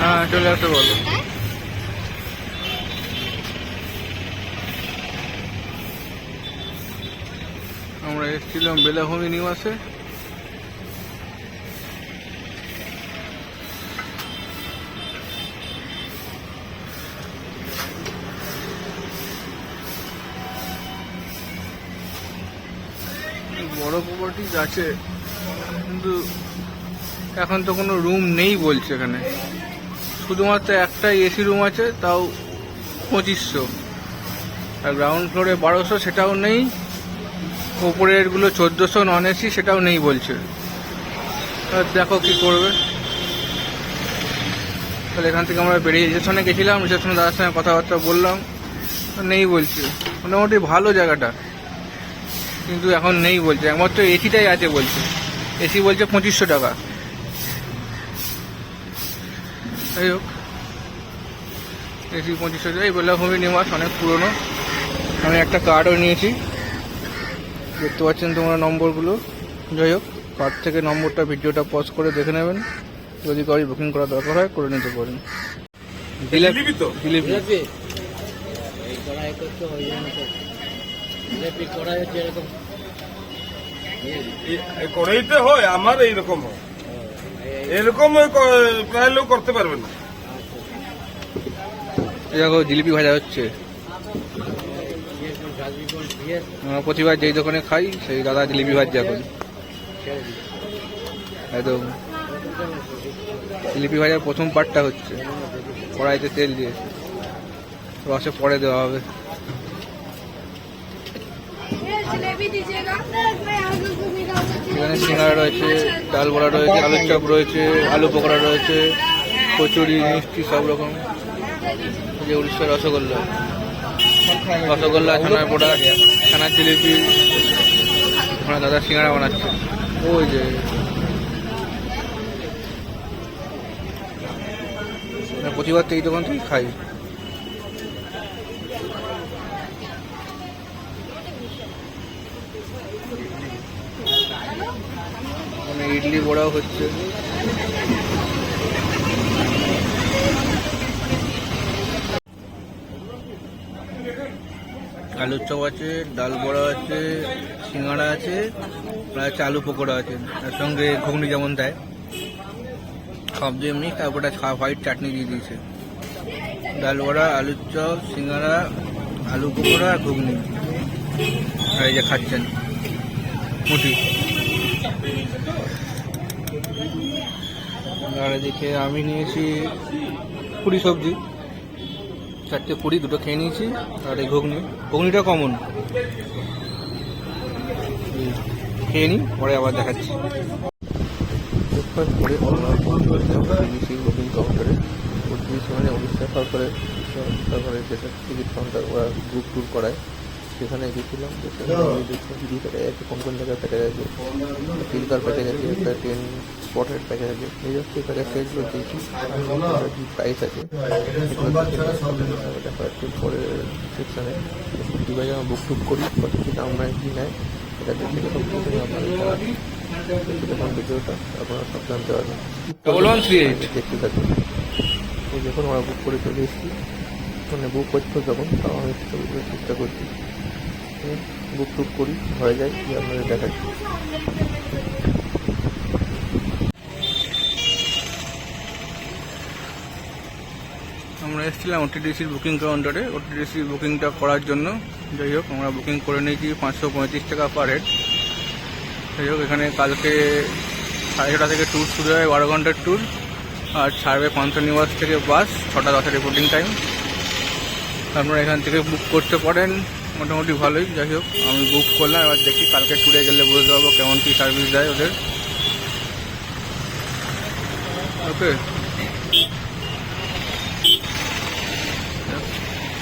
হ্যাঁ চলে আসতে বলো। আমরা এসেছিলাম বেলাভূমি নিবাসে। বড় প্রপার্টিজ আছে, কিন্তু এখন তো কোনো রুম নেই বলছে এখানে। শুধুমাত্র একটাই এসি রুম আছে, তাও পঁচিশশো। আর গ্রাউন্ড ফ্লোরে বারোশো সেটাও নেই ওপরেরগুলো চোদ্দোশো নন এসি সেটাও নেই বলছে। দেখো কি করবে। তাহলে এখান থেকে আমরা বেরিয়ে রিসেপশনে গেছিলাম রিসেপশনে দাদার সঙ্গে কথাবার্তা বললাম নেই বলছে। মোটামুটি ভালো জায়গাটা, কিন্তু এখন নেই বলছে। একমাত্র এসিটাই আছে বলছে। এসি বলছে পঁচিশশো টাকা। যাই হোক এসি পঁচিশশো টাকা এই বেলাভূমি নিবাস অনেক পুরনো। আমি একটা কার্ডও নিয়েছি। দেখতে পাচ্ছেন তোমরা নম্বরগুলো। যাই হোক কার্ড থেকে নম্বরটা ভিডিওটা পজ করে দেখে নেবেন। যদি গাড়ি বুকিং করা দরকার হয় করে নিতে পারেন। জিলিপি তো? জিলিপি কড়াইতে হয় আমার এইরকম হয়। এরকম প্রায় লোক করতে পারবে না। জিলিপি ভাজা হচ্ছে। প্রতিবার যেই দোকানে খাই সেই দাদা জিলিপি ভাজা করি একদম। জিলিপি ভাজার প্রথম পার্টটা হচ্ছে। কড়াইতে তেল দিয়ে। রসে পরে দেওয়া হবে। সিঙ্গারা রয়েছে, ডাল বড়া রয়েছে, আলুর চপ রয়েছে, আলু পকোড়া রয়েছে, কচুরি, মিষ্টি, সব রকম। যে উড়িষ্যার রসগোল্লা। রসগোল্লা, ছানার পোড়া ছানার জিলিপি। ওখানে দাদা সিঙ্গারা বানাচ্ছে। ওই যে। প্রতিবার তো এই দোকান থেকেই খাই। ইডলি বড়াও হচ্ছে। আলুর চপ আছে, ডাল বড়া আছে, সিঙ্গাড়া আছে আছে আলু পকোড়া আছে। তার সঙ্গে ঘুগনি যেমন দেয়। সব দিয়ে এমনি তারপরে হোয়াইট চাটনি দিয়ে দিয়েছে। ডাল বড়া, আলুর চপ, সিঙ্গাড়া, আলু পকোড়া আর ঘুগনি। আর এই যে খাচ্ছেন। মুটি। আর এদিকে আমি নিয়েছি পুরি সবজি। চারটে পুরি, দুটো খেয়ে নিয়েছি, আর এই ঘুগনি। ঘুগনিটা কমন। খেয়ে নিই পরে আবার দেখাচ্ছি। করে উড়িষ্যা টিকিট কাউন্টার ওরা গ্রুপ ট্যুর করায়। সেখানে গেছিলাম কোন কোন জায়গায় প্যাকেজ আছে। প্যাকেজ আছে একটা ট্রেন স্পটের প্যাকেজ আছে। এই হচ্ছে প্যাকেজ সেগুলো কি প্রাইস আছে। পরে সেকশানে আমরা বুক টুক করি কত কী দাম নেয় কি নেয় এটা দেখে সব কিছু তখন ভিডিওটা আপনারা সব জানতে পারবেন দেখতে এই যখন আমরা বুক করে চলে এসেছি। মানে বুক করছ যখন তাও আমি চেষ্টা করছি। বুক টুক করি, হয়ে যায় কি আপনাদের দেখাচ্ছি আমরা এসেছিলাম ওটিডিসির বুকিং কাউন্টারে ওটিডিসির বুকিংটা করার জন্য, যাই হোক, আমরা বুকিং করে নিয়েছি পাঁচশো পঁয়ত্রিশ টাকা পার হেড যাই হোক, এখানে কালকে সাড়ে ছটা থেকে ট্যুর শুরু হয়, বারো ঘণ্টার ট্যুর আর ছাড়বে পান্থনিবাস থেকে বাস ছটা দশের রিপোর্টিং টাইম আপনারা এখান থেকে বুক করতে পারেন। মোটামুটি ভালোই, যাই হোক, আমি বুক করলাম, এবার দেখি কালকে ট্যুরে গেলে বুঝতে পারব কেমন কী সার্ভিস দেয় ওদের। ওকে।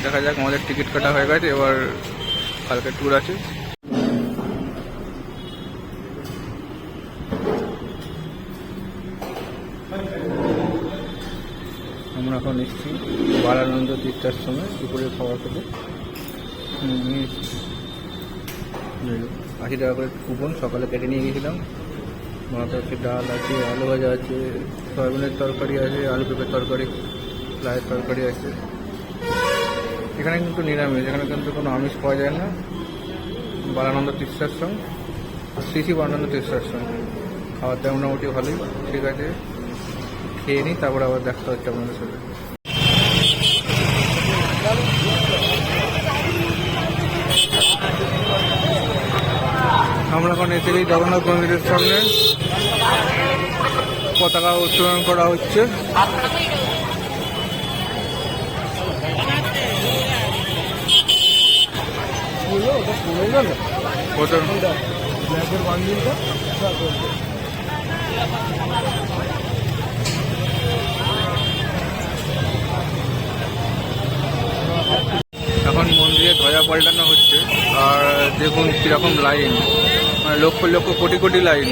দেখা যাক, আমাদের টিকিট কাটা হয়ে গেছে, এবার কালকে ট্যুর আছে। আমরা এখন এসেছি, বারানন্দ তীর্থার সময় দুপুরে খাবার খেতে হুম, নিয়ে এসেছি। যাই হোক, আশি টাকা করে কুপন সকালে কেটে নিয়ে গেছিলাম। ভাত আছে ডাল আছে, আলু ভাজা আছে, সয়াবিনের তরকারি আছে, আলু পেঁপের তরকারি লাইয়ের তরকারি আছে। এখানে কিন্তু নিরামিষ, এখানে কিন্তু কোনো আমিষ পাওয়া যায় না। বালানন্দ তীর্থাশ্রম শ্রী শ্রী বালানন্দ তীর্থাশ্রম খাওয়ার দাওয়া মোটামুটি ভালোই, ঠিক আছে। খেয়ে নিই, তারপরে আবার দেখা হচ্ছে আপনাদের সাথে। গেছি জগন্নাথ মন্দিরের সামনে। পতাকা উত্তোলন করা হচ্ছে। এখন মন্দিরে ধ্বজা পাল্টানো হচ্ছে। আর দেখুন কীরকম লাইন লক্ষ লক্ষ কোটি কোটি লাইন।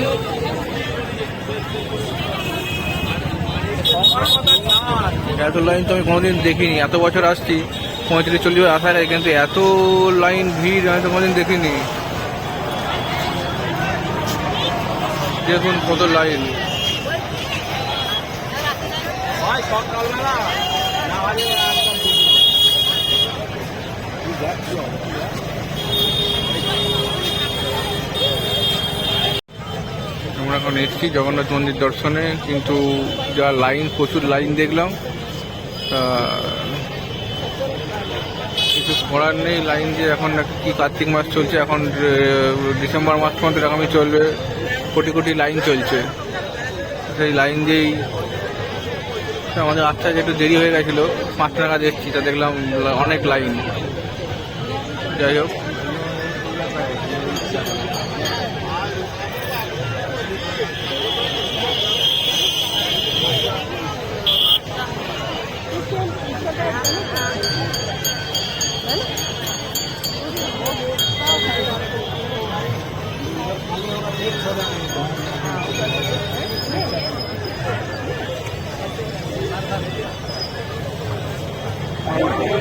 এত লাইন তো আমি কোনোদিন দেখিনি এত বছর আসছি পঁয়ত্রিশ চল্লিশ বছর আসার কিন্তু এত লাইন ভিড় আমি তো কোনোদিন দেখিনি। দেখুন কত লাইন। এখন এসেছি জগন্নাথ মন্দির দর্শনে, কিন্তু যা লাইন, প্রচুর লাইন দেখলাম কিছু করার নেই, লাইন যে এখন কি কার্তিক মাস চলছে, এখন ডিসেম্বর মাস পর্যন্ত এরকমই চলবে, কোটি কোটি লাইন চলছে। সেই লাইন দিয়েই আমাদের আস্তে একটু দেরি হয়ে গেছিল, পাঁচটা নাগাদ এসেছি, তা দেখলাম অনেক লাইন। যাই হোক।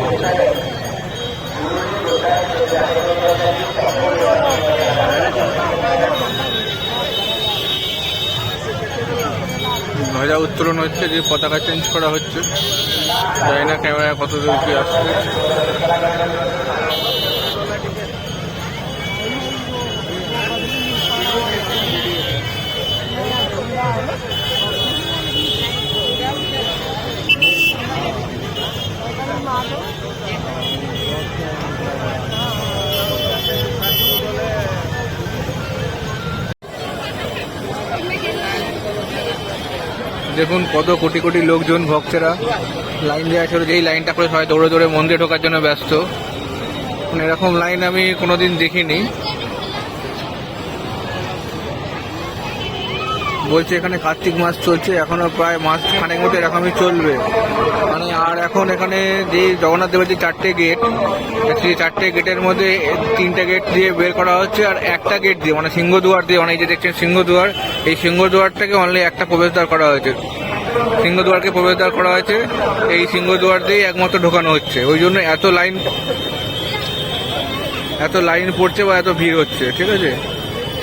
ধ্বজা হচ্ছে যে পতাকা চেঞ্জ করা হচ্ছে। জানি না ক্যামেরায় কত দূর কি আসছে। দেখুন কত কোটি কোটি লোকজন, ভক্তেরা লাইন দেওয়া ছিল। যেই লাইনটা করে সবাই দৌড়ে দৌড়ে মন্দিরে ঢোকার জন্য ব্যস্ত। মানে এরকম লাইন আমি কোনোদিন দেখিনি। বলছে এখানে কার্তিক মাস চলছে, এখনও প্রায় মাস খানেক মতো এরকমই চলবে। মানে আর এখন এখানে যে জগন্নাথ দেবের যে চারটে গেট সেই চারটে গেটের মধ্যে তিনটে গেট দিয়ে বের করা হচ্ছে আর একটা গেট দিয়ে মানে সিংহদুয়ার দিয়ে অনেক যে দেখছেন সিংহদুয়ার, এই সিংহদুয়ারটাকে অনলি একটা প্রবেশদ্বার করা হয়েছে। সিংহদুয়ারকে প্রবেশদ্বার করা হয়েছে, এই সিংহদুয়ার দিয়েই একমাত্র ঢোকানো হচ্ছে। ওই জন্য এত লাইন এত লাইন পড়ছে বা এত ভিড় হচ্ছে, ঠিক আছে?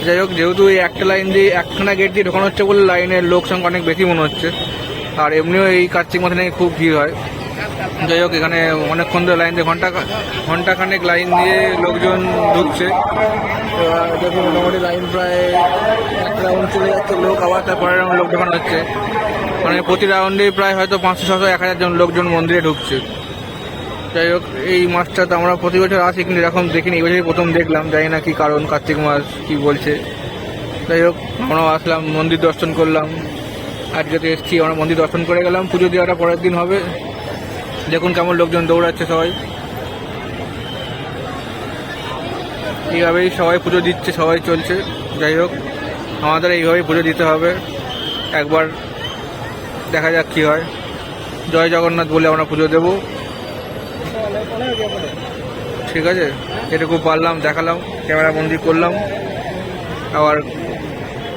যাই হোক, যেহেতু এই একটা লাইন দিয়ে একখানা গেট দিয়ে ঢোকানো হচ্ছে বলে লাইনের লোক সংখ্যা অনেক বেশি মনে হচ্ছে। আর এমনিও এই কার্তিক মাসে নাকি খুব ভিড় হয়। যাই হোক, এখানে অনেকক্ষণ ধরে লাইন দিয়ে ঘণ্টা ঘণ্টা খানেক লাইন দিয়ে লোকজন ঢুকছে। দেখুন, মোটামুটি লাইন প্রায় এক রাউন্ড চলে যাচ্ছে লোক, আবার তারপরে লোক ঢোকানো হচ্ছে। মানে প্রতি রাউন্ডে প্রায় হয়তো পাঁচশো, ছশো, এক হাজার জন লোকজন মন্দিরে ঢুকছে। যাই হোক, এই মাসটা তো আমরা প্রতি বছর আসি, কিন্তু এরকম দেখিনি। এই বছরই প্রথম দেখলাম, জানি না কি কারণ, কার্তিক মাস কি বলছে। যাই হোক, আমরাও আসলাম, মন্দির দর্শন করলাম। আজকে তো এসছি, আমরা মন্দির দর্শন করে গেলাম, পুজো দেওয়াটা পরের দিন হবে। দেখুন কেমন লোকজন দৌড়াচ্ছে সবাই। এইভাবেই সবাই পুজো দিচ্ছে, সবাই চলছে। যাই হোক, আমাদের এইভাবেই পুজো দিতে হবে। একবার দেখা যাক কী হয়। জয় জগন্নাথ বলে আমরা পুজো দেবো। ঠিক আছে, এটুকু পারলাম, দেখালাম ক্যামেরা বন্দি করলাম। আবার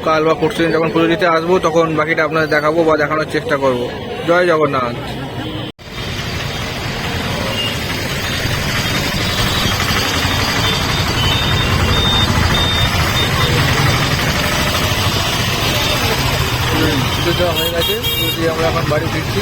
কাল বা পরশু দিন যখন পুজো দিতে আসব, তখন বাকিটা আপনাদের দেখাবো বা দেখানোর চেষ্টা করব। জয় জগন্নাথ। হয়ে গেছে দিয়ে আমরা এখন বাড়ি ফিরছি।